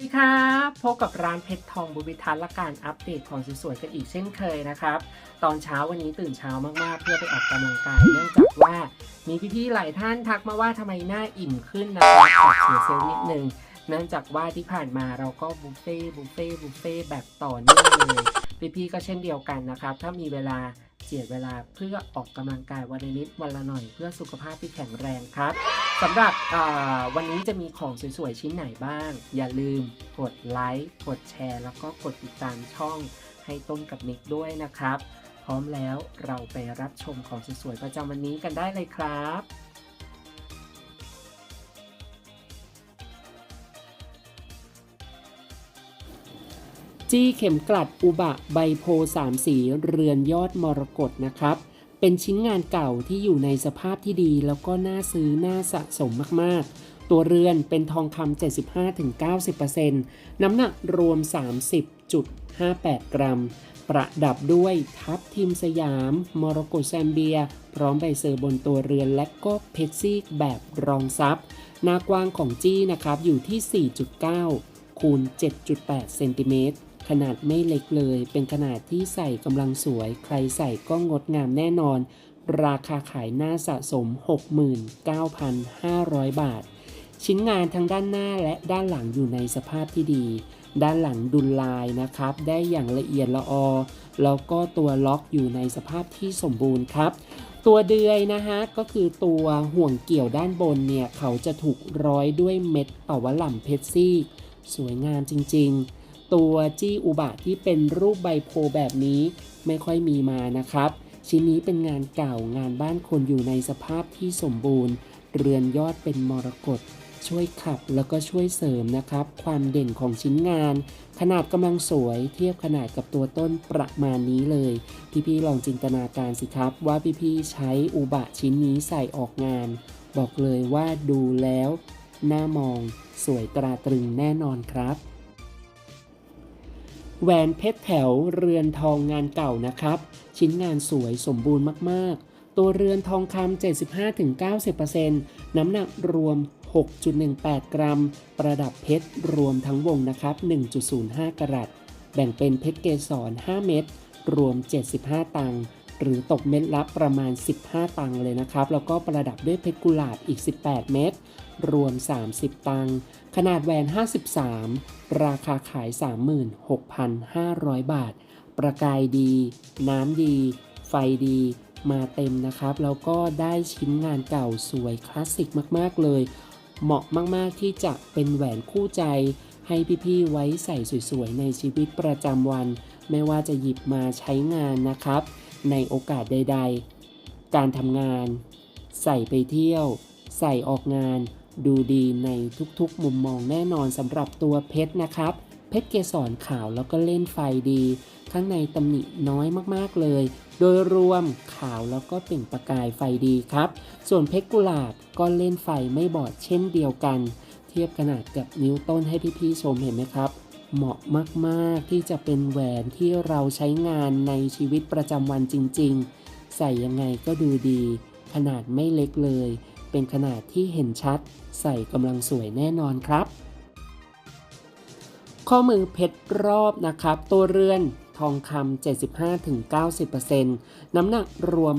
สวัสดีครับพบกับร้านเพชรทองบุวิทัศน์และการอัปเดตของสวยๆกันอีกเช่นเคยนะครับ ตอนเช้าวันนี้ตื่นเช้ามากๆ เพื่อไปออกกำลังกายเนื่องจากว่ามีพี่ๆหลายท่านทักมาว่าทำไมหน้าอิ่มขึ้นนะครับขอเสียเซลล์นิดนึงเนื่องจากว่าที่ผ่านมาเราก็บุฟเฟ่บุฟเฟ่บุฟเฟ่แบบต่อเนื่องเลยพี่ๆก็เช่นเดียวกันนะครับ ถ้ามีเวลาเจียดเวลาเพื่อออกกำลังกายวันละนิดวันละหน่อย เพื่อสุขภาพที่แข็งแรงครับ สำหรับวันนี้จะมีของสวยๆ ชิ้นไหนบ้าง อย่าลืมกดไลค์กดแชร์ แล้วก็กดติดตามช่องให้ต้นกับนิกด้วยนะครับ พร้อมแล้วเราไปรับชมของสวยๆ ประจำวันนี้กันได้เลยครับจี้เข็มกลัดอุบะใบโพสามสีเรือนยอดมรกตนะครับ เป็นชิ้นงานเก่าที่อยู่ในสภาพที่ดี แล้วก็น่าซื้อน่าสะสมมากๆ ตัวเรือนเป็นทองคำ 75-90%น้ำหนักรวม 30.58 กรัม ประดับด้วยทับทิมสยาม มรกตแซมเบีย พร้อมใบเซอร์บนตัวเรือนและก็เพชรซีกแบบรองซับหน้ากว้างของจี้นะครับอยู่ที่ 4.9คูณ7.8เซนติเมตร ขนาดไม่เล็กเลย เป็นขนาดที่ใส่กำลังสวย ใครใส่ก็งดงามแน่นอน ราคาขายหน้าสะสม 69,500 บาท ชิ้นงานทั้งด้านหน้าและด้านหลังอยู่ในสภาพที่ดี ด้านหลังดุลลายนะครับ ได้อย่างละเอียดละออ แล้วก็ตัวล็อกอยู่ในสภาพที่สมบูรณ์ครับตัวเดือยนะฮะก็คือตัวห่วงเกี่ยวด้านบนเนี่ย เขาจะถูกร้อยด้วยเม็ดเป่าวะหล่ำเพชรซีกสวยงามจริง ๆ ตัวจี้อุบะที่เป็นรูปใบโพแบบนี้ไม่ค่อยมีมานะครับ ชิ้นนี้เป็นงานเก่างานบ้านคนอยู่ในสภาพที่สมบูรณ์ เรือนยอดเป็นมรกตช่วยขับแล้วก็ช่วยเสริมนะครับ ความเด่นของชิ้นงาน ขนาดกำลังสวยเทียบขนาดกับตัวต้นประมาณนี้เลย พี่ๆลองจินตนาการสิครับ ว่าพี่ๆใช้อุบะชิ้นนี้ใส่ออกงาน บอกเลยว่าดูแล้วน่ามองสวยตราตรึงแน่นอนครับ แหวนเพชรแถวเรือนทองงานเก่านะครับ ชิ้นงานสวยสมบูรณ์มากๆ ตัวเรือนทองคำ 75-90%น้ำหนักรวม 6.18 กรัม ประดับเพชรรวมทั้งวงนะครับ 1.05 กรัตแบ่งเป็นเพชรเกสร 5 เม็ดรวม 75 ตังค์ หรือตกเม็ดละประมาณ 15 ตังค์เลยนะครับ แล้วก็ประดับด้วยเพชรกุหลาบอีก 18 เม็ดรวม 30 ตังค์ขนาดแหวน 53 ราคาขาย 36,500 บาท ประกายดี น้ำดี ไฟดีมาเต็มนะครับ แล้วก็ได้ชิ้นงานเก่าสวยคลาสสิกมากๆเลย เหมาะมากๆที่จะเป็นแหวนคู่ใจ ให้พี่ๆไว้ใส่สวยๆ ในชีวิตประจำวัน ไม่ว่าจะหยิบมาใช้งานนะครับ ในโอกาสใด ๆ การทำงาน ใส่ไปเที่ยว ใส่ออกงาน ดูดีในทุกๆ มุมมองแน่นอนสำหรับตัวเพชรนะครับ เพชรเกสรขาวแล้วก็เล่นไฟดี ข้างในตำหนิน้อยมากๆเลย โดยรวมขาวแล้วก็เปล่งประกายไฟดีครับ ส่วนเพชรกุหลาบก็เล่นไฟไม่บอดเช่นเดียวกัน เทียบขนาดกับนิ้วต้นให้พี่ๆชมเห็นไหมครับ เหมาะมากๆที่จะเป็นแหวนที่เราใช้งานในชีวิตประจำวันจริง ๆ ใส่ยังไงก็ดูดี ขนาดไม่เล็กเลย เป็นขนาดที่เห็นชัด ใส่กำลังสวยแน่นอนครับ ข้อมือเพชรรอบนะครับ ตัวเรือนทองคำ 75-90%น้ำหนักรวม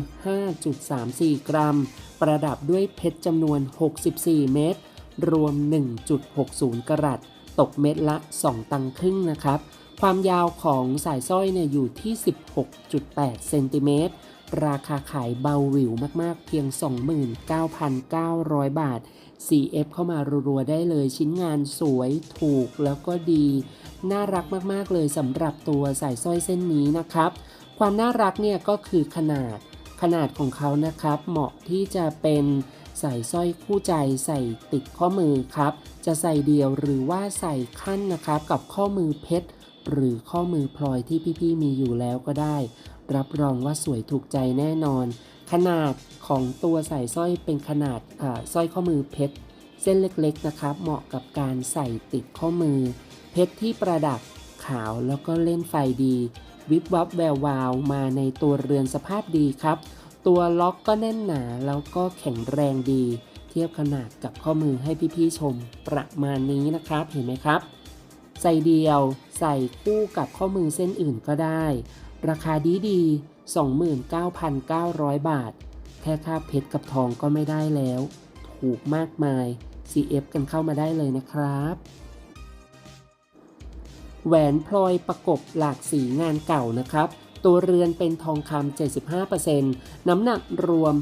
5.34 กรัม ประดับด้วยเพชรจำนวน 64 เม็ด รวม 1.60 กรัต ตกเม็ดละ 2 ตังครึ่งนะครับ ความยาวของสายสร้อยเนี่ยอยู่ที่ 16.8 เซนติเมตร ราคาขายเบาหวิวมากๆ เพียง 29,900 บาท CF เข้ามารัวๆได้เลยชิ้นงานสวยถูกแล้วก็ดี น่ารักมากๆเลยสำหรับตัวสายสร้อยเส้นนี้นะครับ ความน่ารักเนี่ยก็คือขนาดขนาดของเขานะครับ เหมาะที่จะเป็น ใส่สร้อยคู่ใจใส่ติดข้อมือครับ จะใส่เดียวหรือว่าใส่ขั้นนะครับกับข้อมือเพชรหรือข้อมือพลอยที่พี่ๆมีอยู่แล้วก็ได้ รับรองว่าสวยถูกใจแน่นอน ขนาดของตัวใส่สร้อยเป็นขนาดอ่าสร้อยข้อมือเพชรเส้นเล็กๆนะครับ เหมาะกับการใส่ติดข้อมือ เพชรที่ประดับขาวแล้วก็เล่นไฟดี วิบวับแวววาวมาในตัวเรือนสภาพดีครับ ตัวล็อกก็แน่นหนาแล้วก็แข็งแรงดี เทียบขนาดกับข้อมือให้พี่ๆชมประมาณนี้นะครับเห็นไหมครับ ใส่เดียวใส่คู่กับข้อมือเส้นอื่นก็ได้ ราคาดีดี29,900 บาท แค่ค่าเพชรกับทองก็ไม่ได้แล้ว ถูกมากมาย CF กันเข้ามาได้เลยนะครับ แหวนพลอยประกบหลากสีงานเก่านะครับ ตัวเรือนเป็นทองคำ 75%น้ำหนักรวม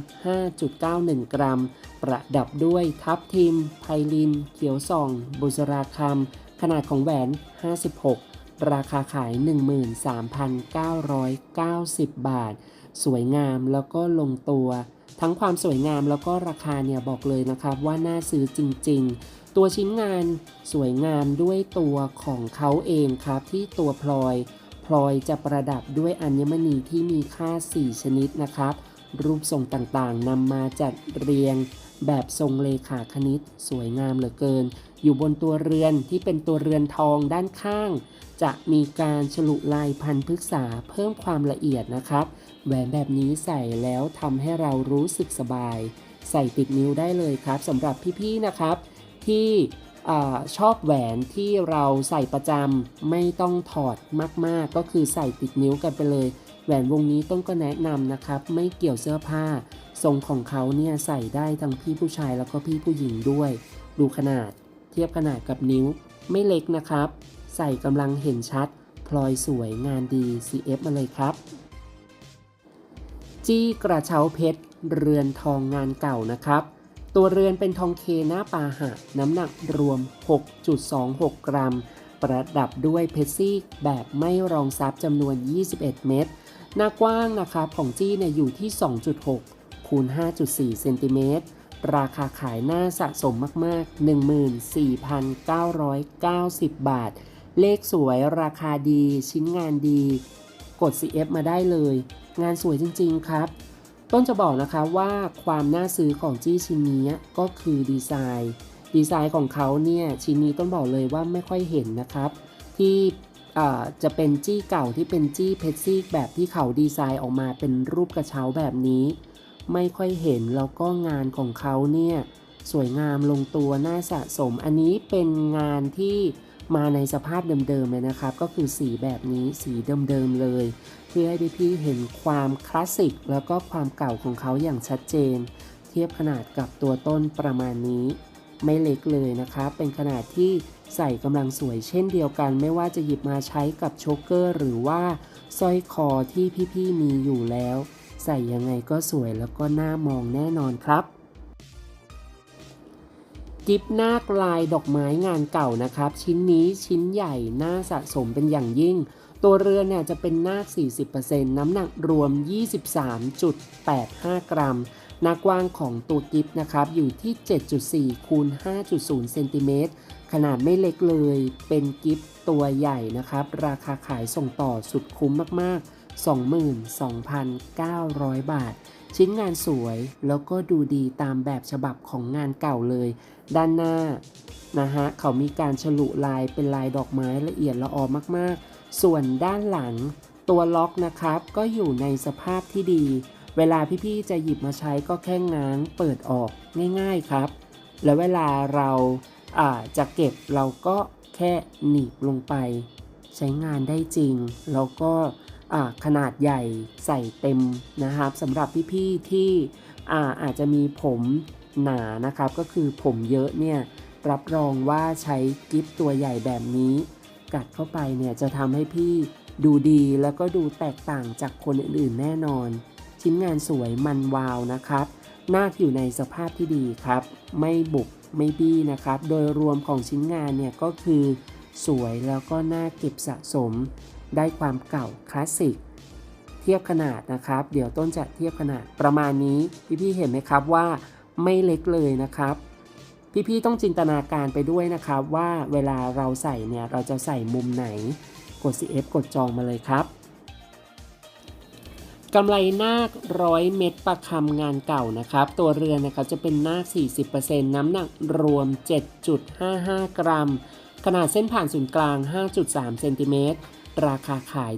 5.91 กรัม ประดับด้วยทับทิม ไพลิน เขียวส่อง บุษราคำ ขนาดของแหวน 56 ราคาขาย 13,990 บาท สวยงามแล้วก็ลงตัว ทั้งความสวยงามแล้วก็ราคาเนี่ยบอกเลยนะครับว่าน่าซื้อจริง ๆตัวชิ้นงานสวยงามด้วยตัวของเขาเองครับที่ตัวพลอย พลอยจะประดับด้วยอัญมณีที่มีค่า 4 ชนิดนะครับ รูปทรงต่างๆนำมาจัดเรียงแบบทรงเลขาคณิต สวยงามเหลือเกิน อยู่บนตัวเรือนที่เป็นตัวเรือนทองด้านข้าง จะมีการฉลุลายพันพฤกษาเพิ่มความละเอียดนะครับ แหวนแบบนี้ใส่แล้วทำให้เรารู้สึกสบาย ใส่ติดนิ้วได้เลยครับสำหรับพี่ๆนะครับ ที่ อชอบแหวนที่เราใส่ประจำไม่ต้องถอดมากๆ ก็คือใส่ติดนิ้วกันไปเลย แหวนวงนี้ต้นก็แนะนำนะครับ ไม่เกี่ยวเสื้อผ้า ทรงของเขาเนี่ยใส่ได้ทั้งพี่ผู้ชายแล้วก็พี่ผู้หญิงด้วย ดูขนาดเทียบขนาดกับนิ้ว ไม่เล็กนะครับ ใส่กำลังเห็นชัด พลอยสวยงานดี CF มาเลยครับ จี้กระเช้าเพชรเรือนทองงานเก่านะครับ ตัวเรือนเป็นทองเคหน้าปาหะ น้ำหนักรวม 6.26 กรัม ประดับด้วยเพชรซีกแบบไม่รองซับจำนวน 21 เม็ดหน้ากว้างนะครับของจี้เนี่ยอยู่ที่ 2.6 คูณ 5.4 เซนติเมตร ราคาขายหน้าสะสมมาก ๆ 14,990 บาท เลขสวยราคาดีชิ้นงานดี กด CF มาได้เลย งานสวยจริง ๆ ครับ ต้นจะบอกนะคะว่าความน่าซื้อของจี้ชิ้นนี้ก็คือดีไซน์ ดีไซน์ของเขาเนี่ยชิ้นนี้ต้นบอกเลยว่าไม่ค่อยเห็นนะครับ ที่จะเป็นจี้เก่าที่เป็นจี้เพชรซีกแบบที่เขาดีไซน์ออกมาเป็นรูปกระเช้าแบบนี้ ไม่ค่อยเห็นแล้วก็งานของเขาเนี่ยสวยงามลงตัวน่าสะสม อันนี้เป็นงานที่มาในสภาพเดิมๆเลยนะครับ ก็คือสีแบบนี้สีเดิมๆเลย เพื่อให้พี่ๆเห็นความคลาสสิกแล้วก็ความเก่าของเขาอย่างชัดเจน เทียบขนาดกับตัวต้นประมาณนี้ ไม่เล็กเลยนะครับเป็นขนาดที่ใส่กำลังสวยเช่นเดียวกัน ไม่ว่าจะหยิบมาใช้กับโชกเกอร์ หรือว่าสร้อยคอที่พี่ๆมีอยู่แล้ว ใส่ยังไงก็สวยแล้วก็น่ามองแน่นอนครับกิฟนาคลายดอกไม้งานเก่านะครับ ชิ้นนี้ชิ้นใหญ่น่าสะสมเป็นอย่างยิ่ง ตัวเรือนเนี่ยจะเป็นนาค 40%น้ำหนักรวม 23.85 กรัม หน้ากว้างของตัวกิฟนะครับ อยู่ที่ 7.4 คูณ 5.0 เซนติเมตร ขนาดไม่เล็กเลย เป็นกิฟตัวใหญ่นะครับ ราคาขายส่งต่อสุดคุ้มมาก ๆ 22,900 บาท ชิ้นงานสวยแล้วก็ดูดีตามแบบฉบับของงานเก่าเลย ด้านหน้านะฮะเขามีการฉลุลายเป็นลายดอกไม้ละเอียดละออมากๆ ส่วนด้านหลัง ตัวล็อกนะครับ ก็อยู่ในสภาพที่ดี เวลาพี่ๆจะหยิบมาใช้ก็แค่ง้างเปิดออกง่ายๆครับ แล้วเวลาเราอาจะเก็บเราก็แค่หนีบลงไป ใช้งานได้จริง แล้วก็ขนาดใหญ่ใส่เต็มนะครับสำหรับพี่ๆที่อ่าอาจจะมีผมหนานะครับ ก็คือผมเยอะเนี่ยรับรองว่าใช้กิฟตัวใหญ่แบบนี้ กัดเข้าไปเนี่ยจะทำให้พี่ดูดีแล้วก็ดูแตกต่างจากคนอื่นๆแน่นอน ชิ้นงานสวยมันวาวนะครับนาคอยู่ในสภาพที่ดีครับ ไม่บุกไม่บี้นะครับ โดยรวมของชิ้นงานเนี่ยก็คือ สวยแล้วก็น่าเก็บสะสม ได้ความเก่าคลาสสิกเทียบขนาดนะครับ เดี๋ยวต้นจะเทียบขนาดประมาณนี้พี่ๆเห็นไหมครับว่าไม่เล็กเลยนะครับ พี่ๆต้องจินตนาการไปด้วยนะครับว่าเวลาเราใส่เนี่ยเราจะใส่มุมไหนกด CF กดจองมาเลยครับกำไรนาคร้อยเม็ดประคำงานเก่านะครับ ตัวเรือนนะครับจะเป็นนาค 40%น้ำหนักรวม 7.55 กรัม ขนาดเส้นผ่านศูนย์กลาง 5.3 เซนติเมตร ราคาขาย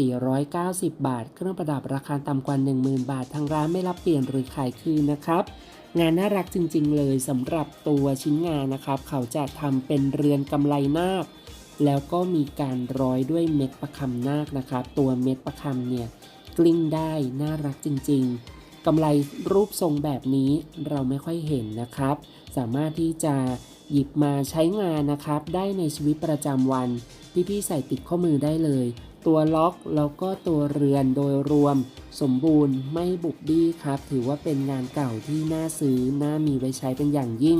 7,490 บาท เครื่องประดับราคาต่ำกว่า 10,000 บาท ทางร้านไม่รับเปลี่ยนหรือขายคืนนะครับ งานน่ารักจริงๆ เลยสำหรับตัวชิ้นงานนะครับ เขาจะทำเป็นเรือนกำไรนาค แล้วก็มีการร้อยด้วยเม็ดประคำนาคนะครับ ตัวเม็ดประคำเนี่ยกลิ้งได้น่ารักจริงๆกำไรรูปทรงแบบนี้เราไม่ค่อยเห็นนะครับ สามารถที่จะหยิบมาใช้งานนะครับ ได้ในชีวิตประจำวัน พี่ๆใส่ติดข้อมือได้เลย ตัวล็อกแล้วก็ตัวเรือนโดยรวม สมบูรณ์ไม่บุกบี้ครับ ถือว่าเป็นงานเก่าที่น่าซื้อ น่ามีไว้ใช้เป็นอย่างยิ่ง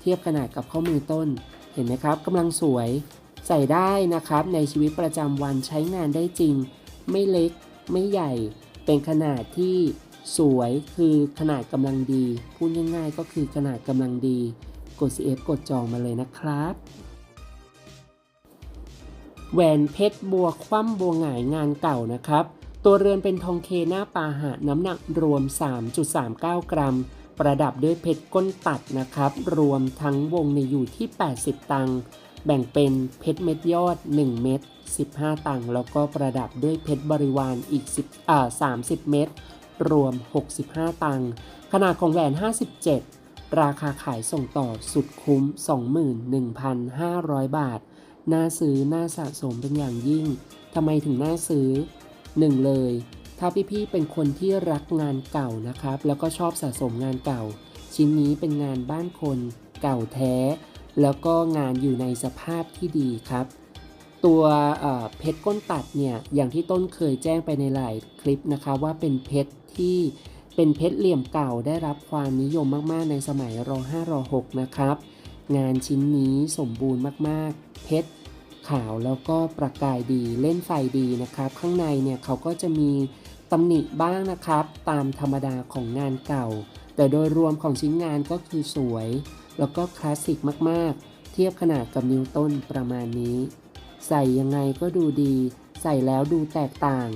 เทียบขนาดกับข้อมือต้น เห็นไหมครับกำลังสวย ใส่ได้นะครับในชีวิตประจำวันใช้งานได้จริง ไม่เล็กไม่ใหญ่ เป็นขนาดที่สวยคือขนาดกำลังดี พูดง่ายๆ ก็คือขนาดกำลังดี กด CF กดจองมาเลยนะครับ แหวนเพชรบัวคว่ำบัวหงายงานเก่านะครับ ตัวเรือนเป็นทองเคหน้าปาหะน้ำหนักรวม 3.39 กรัม ประดับด้วยเพชรก้นตัดนะครับ รวมทั้งวงในอยู่ที่ 80 ตังค์แบ่งเป็นเพชรเม็ดยอด 1 เม็ด15 ตังค์แล้วก็ประดับด้วยเพชรบริวารอีก10อ่า30 เม็ดรวม 65 ตังค์ขนาดของแหวน 57 ราคาขายส่งต่อสุดคุ้ม 21,500 บาท น่าซื้อน่าสะสมเป็นอย่างยิ่งทำไมถึงน่าซื้อ1เลย ถ้าพี่ๆเป็นคนที่รักงานเก่านะครับ แล้วก็ชอบสะสมงานเก่า ชิ้นนี้เป็นงานบ้านคนเก่าแท้ แล้วก็งานอยู่ในสภาพที่ดีครับ ตัวเอ่อเพชรก้นตัดเนี่ยอย่างที่ต้นเคยแจ้งไปในหลายคลิปนะคะว่าเป็นเพชรที่เป็นเพชรเหลี่ยมเก่าได้รับความนิยมมากๆ ในสมัยร5ร6นะครับ งานชิ้นนี้สมบูรณ์มากๆ เพชร ขาวแล้วก็ประกายดีเล่นไฟดีนะครับ ข้างในเนี่ยเขาก็จะมีตำหนิบ้างนะครับ ตามธรรมดาของงานเก่า แต่โดยรวมของชิ้นงานก็คือสวย แล้วก็คลาสสิกมากๆ เทียบขนาดกับนิวต้นประมาณนี้ ใส่ยังไงก็ดูดี ใส่แล้วดูแตกต่าง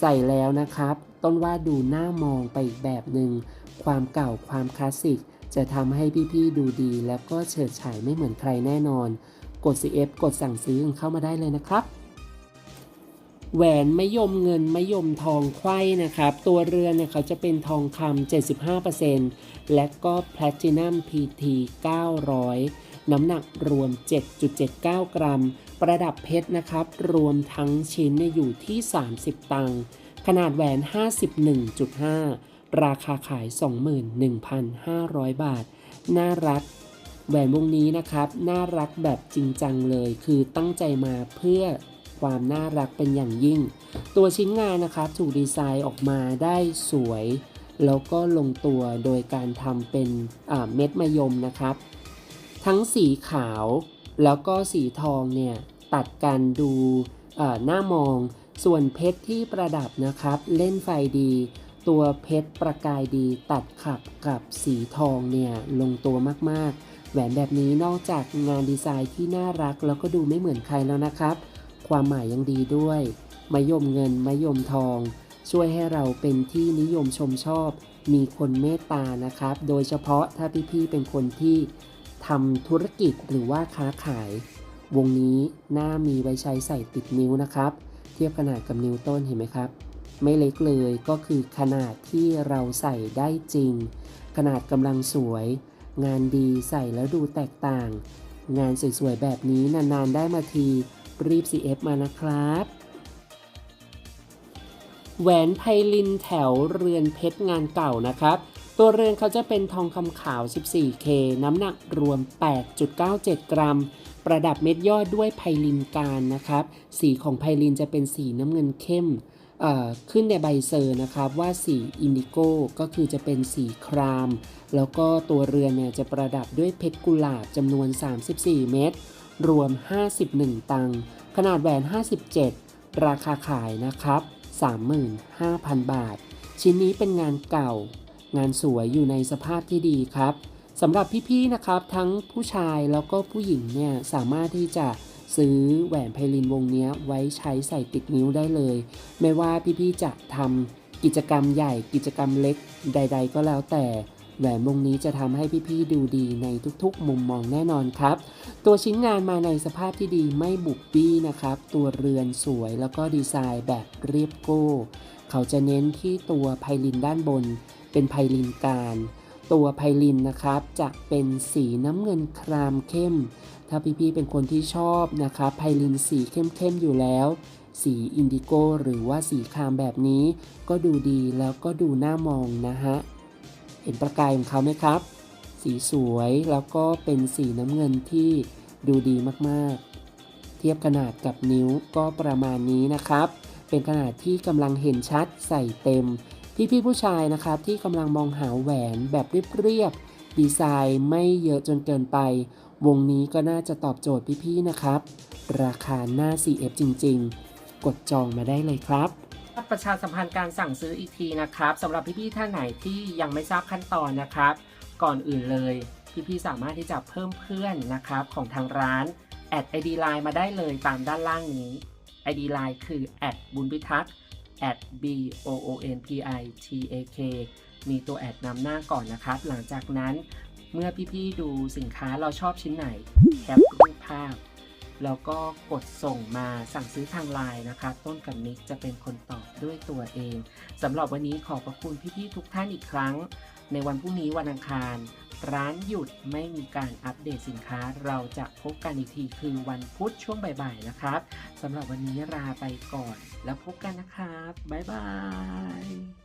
ใส่แล้วนะครับ ต้นว่าดูน่ามองไปอีกแบบหนึ่งความเก่าความคลาสสิกจะทำให้พี่ๆดูดี แล้วก็เฉิดฉายไม่เหมือนใครแน่นอน กด CF กดสั่งซื้อเข้ามาได้เลยนะครับแหวนไมะยมเงินไมะยมทองไขว้นะครับ ตัวเรือนเนี่ยเขาจะเป็นทองคำ75%และก็แพลตินัม PT 900 น้ำหนักรวม 7.79 กรัม ประดับเพชรนะครับ รวมทั้งชิ้นเนี่ยอยู่ที่ 30 ตังค์ขนาดแหวน 51.5 ราคาขาย 21,500 บาท น่ารัก แหวนวงนี้นะครับ น่ารักแบบจริงจังเลย คือตั้งใจมาเพื่อความน่ารักเป็นอย่างยิ่ง ตัวชิ้นงานนะครับถูกดีไซน์ออกมาได้สวย แล้วก็ลงตัวโดยการทำเป็นเม็ดมะยมนะครับ ทั้งสีขาวแล้วก็สีทองเนี่ยตัดกันดูเอ่อหน้ามอง ส่วนเพชรที่ประดับนะครับ เล่นไฟดี ตัวเพชรประกายดีตัดขับกับสีทองเนี่ยลงตัวมากๆ แหวนแบบนี้นอกจากงานดีไซน์ที่น่ารักแล้วก็ดูไม่เหมือนใครแล้วนะครับ ความหมายยังดีด้วยมะยมเงินมะยมทอง ช่วยให้เราเป็นที่นิยมชมชอบ มีคนเมตตานะครับ โดยเฉพาะถ้าพี่ๆเป็นคนที่ทำธุรกิจหรือว่าค้าขายวงนี้น่ามีไว้ใช้ใส่ติดนิ้วนะครับ เทียบขนาดกับนิ้วต้นเห็นไหมครับ ไม่เล็กเลยก็คือขนาดที่เราใส่ได้จริง ขนาดกำลังสวย งานดีใส่แล้วดูแตกต่าง งานสวยๆแบบนี้นานๆได้มาทีรีบ CF มานะครับ แหวนไพลินแถวเรือนเพชรงานเก่านะครับ ตัวเรือนเขาจะเป็นทองคำขาว 14K น้ำหนักรวม 8.97 กรัม ประดับเม็ดยอดด้วยไพลินการนะครับ สีของไพลินจะเป็นสีน้ำเงินเข้ม ขึ้นในใบเซอร์นะครับว่าสีอินดิโก้ก็คือจะเป็นสีคราม แล้วก็ตัวเรือนเนี่ยจะประดับด้วยเพชรกุหลาบจำนวน 34 เม็ดรวม 51 ตังค์ขนาดแหวน 57 ราคาขายนะครับ 35,000 บาท ชิ้นนี้เป็นงานเก่า งานสวยอยู่ในสภาพที่ดีครับสำหรับพี่ๆนะครับทั้งผู้ชายแล้วก็ผู้หญิงเนี่ยสามารถที่จะ ซื้อแหวนไพลินวงนี้ไว้ใช้ใส่ติดนิ้วได้เลย ไม่ว่าพี่ๆจะทำกิจกรรมใหญ่กิจกรรมเล็กใด ๆ ก็แล้วแต่แหวนวงนี้จะทำให้พี่ๆดูดีในทุกๆ มุมมองแน่นอนครับ ตัวชิ้นงานมาในสภาพที่ดีไม่บุบบี้นะครับ ตัวเรือนสวยแล้วก็ดีไซน์แบบเรียบโก้ เขาจะเน้นที่ตัวไพลินด้านบน เป็นไพลินการ ตัวไพลินนะครับจะเป็นสีน้ำเงินครามเข้ม ถ้าพี่ๆเป็นคนที่ชอบนะครับไพลินสีเข้มๆอยู่แล้ว สีอินดิโกหรือว่าสีครามแบบนี้ ก็ดูดีแล้วก็ดูน่ามองนะฮะ เห็นประกายของเขาไหมครับ สีสวยแล้วก็เป็นสีน้ำเงินที่ดูดีมากๆ เทียบขนาดกับนิ้วก็ประมาณนี้นะครับ เป็นขนาดที่กำลังเห็นชัดใส่เต็ม พี่ๆผู้ชายนะครับที่กำลังมองหาแหวนแบบเรียบๆดีไซน์ไม่เยอะจนเกินไป วงนี้ก็น่าจะตอบโจทย์พี่ๆนะครับ ราคาหน้า CF จริงๆ กดจองมาได้เลยครับประชาสัมพันธ์การสั่งซื้ออีกทีนะครับสำหรับพี่ๆท่านไหนที่ยังไม่ทราบขั้นตอนนะครับ ก่อนอื่นเลยพี่ๆสามารถที่จะเพิ่มเพื่อนนะครับของทางร้านแอด ID Line มาได้เลยตามด้านล่างนี้ ID Line คือแอดบุญพิทักษ์ at b o o n p i t a k มีตัวแอดนำหน้าก่อนนะครับ หลังจากนั้น เมื่อพี่ๆดูสินค้าเราชอบชิ้นไหนแคปรูปภาพ แล้วก็กดส่งมาสั่งซื้อทางไลน์นะครับต้นกับนิกจะเป็นคนตอบด้วยตัวเองสำหรับวันนี้ขอบพระคุณพี่ๆทุกท่านอีกครั้ง ในวันพรุ่งนี้วันอังคาร ร้านหยุดไม่มีการอัปเดตสินค้า เราจะพบกันอีกทีคือวันพุธช่วงบ่ายๆนะครับสำหรับวันนี้ลาไปก่อน แล้วพบกันนะครับบ๊ายบาย